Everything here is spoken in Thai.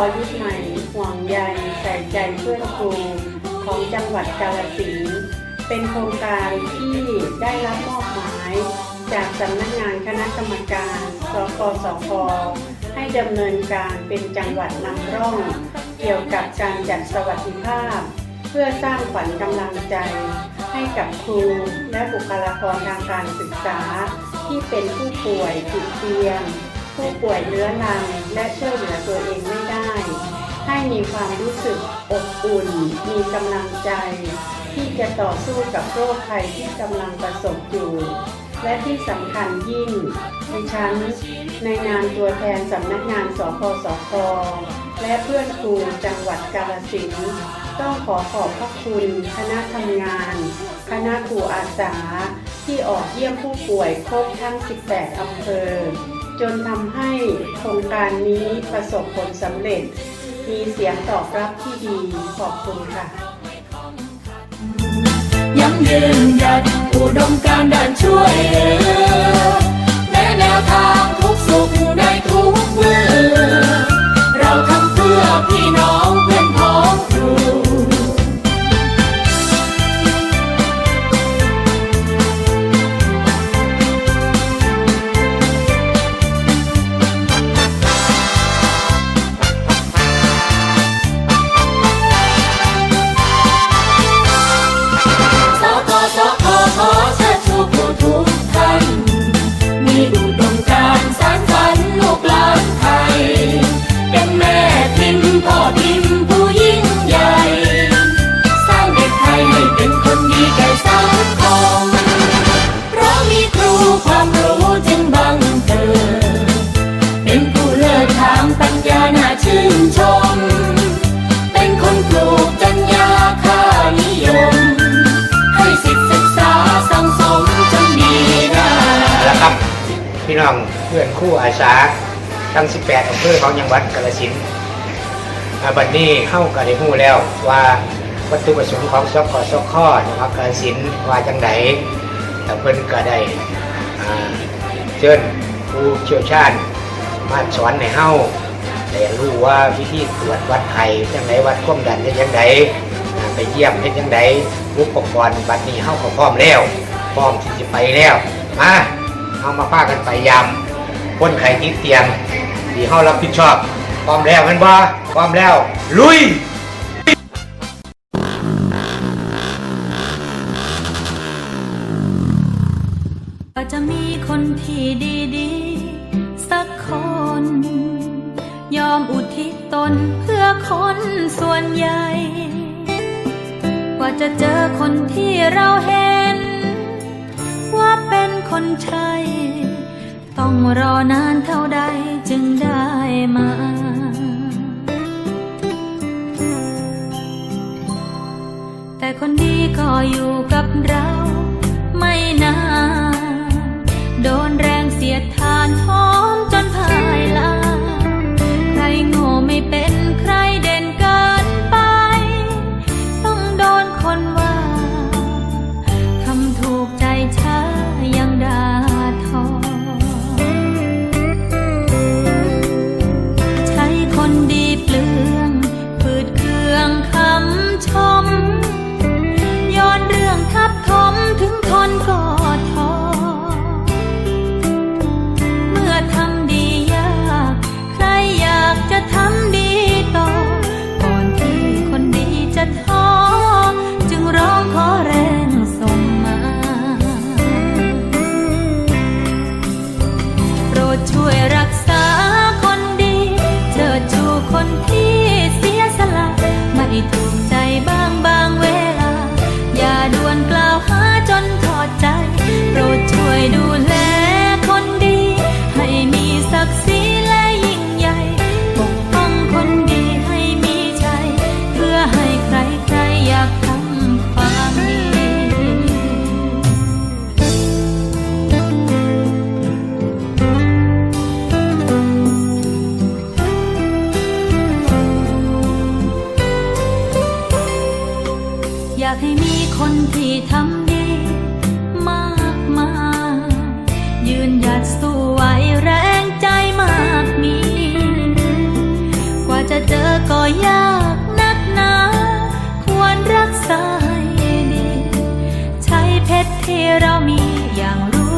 สพยุคใหม่ห่วงใยใส่ใจเพื่อนครูของจังหวัดกาฬสินธุ์เป็นโครงการที่ได้รับมอบหมาย จากสำนักงานคณะกรรมการสกสคให้ดำเนินการเป็นจังหวัดนำร่อง เกี่ยวกับการจัดสวัสดิภาพ เพื่อสร้างขวัญกำลังใจ ให้กับครูและบุคลากรทางการศึกษา ที่เป็นผู้ป่วยติดเตียง ผู้ป่วยเรื้อรังและช่วยเหลือตัวเองไม่ได้ให้ มีความรู้สึกอบอุ่น มีกำลังใจ ที่จะต่อสู้กับโรคภัยที่กำลังประสบอยู่ และที่สำคัญยิ่งในชั้นในนามตัวแทนสำนักงานสพสคและเพื่อนครูจังหวัดกาฬสินธุ์ต้องขอขอบพระคุณคณะทำงาน คณะครูอาสา ที่ออกเยี่ยมผู้ป่วยครบทั้ง 18 อำเภอ จนทำให้โครงการนี้ประสบผลสำเร็จ มีเสียงตอบรับที่ดีขอบคุณค่ะยังยืนหยัดอุดมการด้านช่วยเหลือแนะแนวทางทุกสุขในทุกเมื่อ พี่น้องเพื่อนคู่อาสาทั้ง 18อำเภอของจังหวัดกาฬสินธุ์อาบัดนี้เข้ากันได้ฮู้แล้วว่าวัตถุประสงค์ของสกสคจังหวัดกาฬสินธุ์ว่าจังไดแต่เพิ่นก็ได้อ่าเชิญผู้เชี่ยวชาญมาสอนให้เฮาได้รู้ว่าวิธีตรวจวัดไข้จังไดวัดความดันได้จังไดอ่าไปเยี่ยมเฮ็ดจังไดอุปกรณ์บัดนี้เฮาก็พร้อมแล้ว พร้อมที่จะไปแล้วมา เอามาพากันไปยำคนไข้ติดเตียงที่เฮารับผิดชอบพร้อมแล้วแมันบ่พร้อมแล้ว ลุยก็จะมีคนที่ดีๆ สักคน ยอมอุทิศตนเพื่อคนส่วนใหญ่ กว่าจะเจอคนที่เราเห็น ว่า เป็นคนใช่ต้องรอนานเท่าใดจึงได้มา แต่คนดีก็อยู่กับเราไม่นาน โดนแรงเสียดทานทอ ช่วยรักษา ให้มีคนที่ทำดี มากมายยืนหยัดสู้ไหวแรงใจมากมี กว่าจะเจอก็ยากนักหนา ควรรักษาให้ดี ใช้เพชรที่เรามีอย่างรู้